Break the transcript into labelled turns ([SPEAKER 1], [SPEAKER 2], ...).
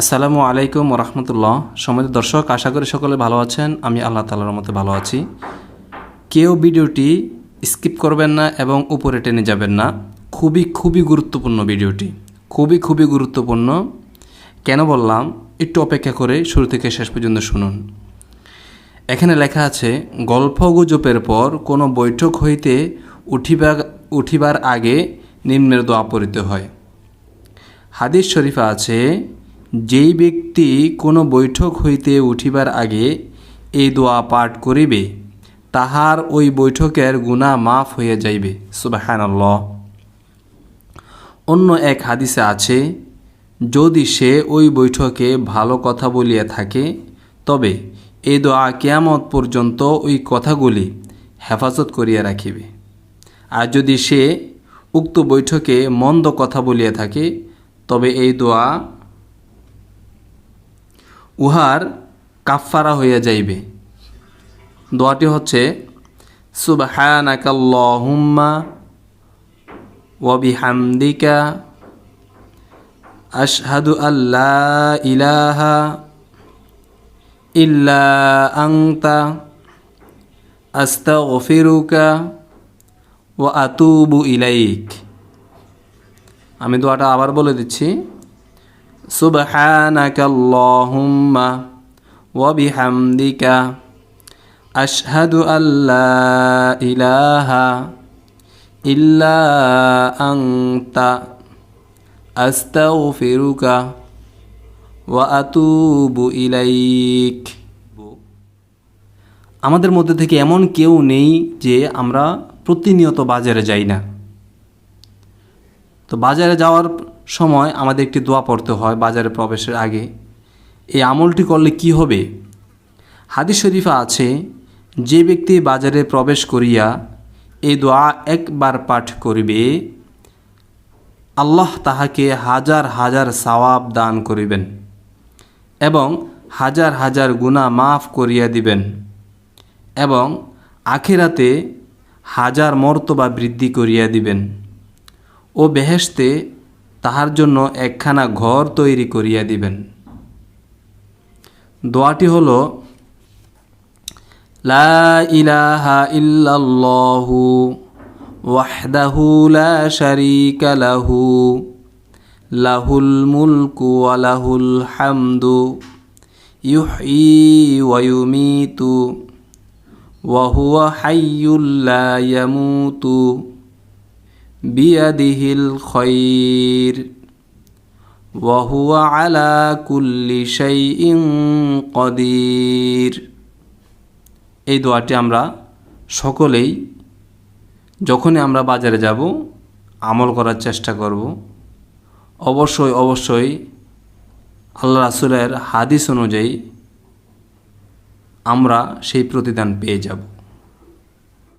[SPEAKER 1] আসসালামু আলাইকুম রহমতুল্লাহ। সময় দর্শক, আশা করি সকলে ভালো আছেন। আমি আল্লাহ তালার মতো ভালো আছি। কেউ ভিডিওটি স্কিপ করবেন না এবং উপরে টেনে যাবেন না। খুবই খুবই গুরুত্বপূর্ণ ভিডিওটি। খুবই খুবই গুরুত্বপূর্ণ। কেন বললাম? একটু অপেক্ষা করে শুরু থেকে শেষ পর্যন্ত শুনুন। এখানে লেখা আছে, গল্প গুজবের পর কোনো বৈঠক হইতে উঠিবা, উঠিবার আগে নিম্নের দোয়া পড়িতে হয়। হাদিস শরীফা আছে যেই ব্যক্তি কোনো বৈঠক হইতে উঠিবার আগে এই দোয়া পাঠ করিবে, তাহার ওই বৈঠকের গুণা মাফ হইয়া যাইবে। সুবাহানাল্লাহ। অন্য এক হাদিসে আছে, যদি সে ওই বৈঠকে ভালো কথা বলিয়া থাকে, তবে এই দোয়া কেয়ামত পর্যন্ত ওই কথাগুলি হেফাজত করিয়া রাখিবে। আর যদি সে উক্ত বৈঠকে মন্দ কথা বলিয়া থাকে, তবে এই দোয়া উহার কাফফারা হইয়া যাইবে। দোয়াটি হচ্ছে, সুবহানাকাল্লাহুম্মা ওয়া বিহামদিকা আশহাদু আল্লা ইলাহা ইল্লা আংতা আস্তাগফিরুকা ওয়া আতুবু ইলাইক। আমি দোয়াটা আবার বলে দিচ্ছি سبحانك اللهم وبحمدك أشهد أن لا إله إلا أنت أستغفرك وأتوب إليك আমাদের মধ্যে থেকে এমন কেউ নেই যে আমরা প্রতিনিয়ত বাজারে যাই না তো বাজারে যাওয়ার সময় আমাদের একটি দোয়া পড়তে হয় বাজারে প্রবেশের আগে। এই আমলটি করলে কি হবে? হাদিস শরীফা আছে, যে ব্যক্তি বাজারে প্রবেশ করিয়া এই দোয়া একবার পাঠ করিবে, আল্লাহ তাহাকে হাজার হাজার সওয়াব দান করিবেন এবং হাজার হাজার গুণা মাফ করিয়া দিবেন এবং আখেরাতে হাজার মর্তবা বৃদ্ধি করিয়া দিবেন। ও বেহেশতে তাহার জন্য একখানা ঘর তৈরি করিয়া দিবেন। দোয়াটি হল, লা ইলাহা ইল্লাল্লাহু ওয়াহদাহু লা শারীকা লাহু, লাহুল মুলকু ওয়া হামদু, ইউহয়ী ওয়া ইউমীতু, ওয়া হুয়া হাইয়্যুল লা بيده الخير وهو على كل شيء قدير এই দোয়াটি আমরা সকলেই যখনই আমরা বাজারে যাব আমল করার চেষ্টা করব অবশ্যই অবশ্যই আল্লাহ রাসুলের হাদিস অনুযায়ী আমরা সেই প্রতিদান পেয়ে যাব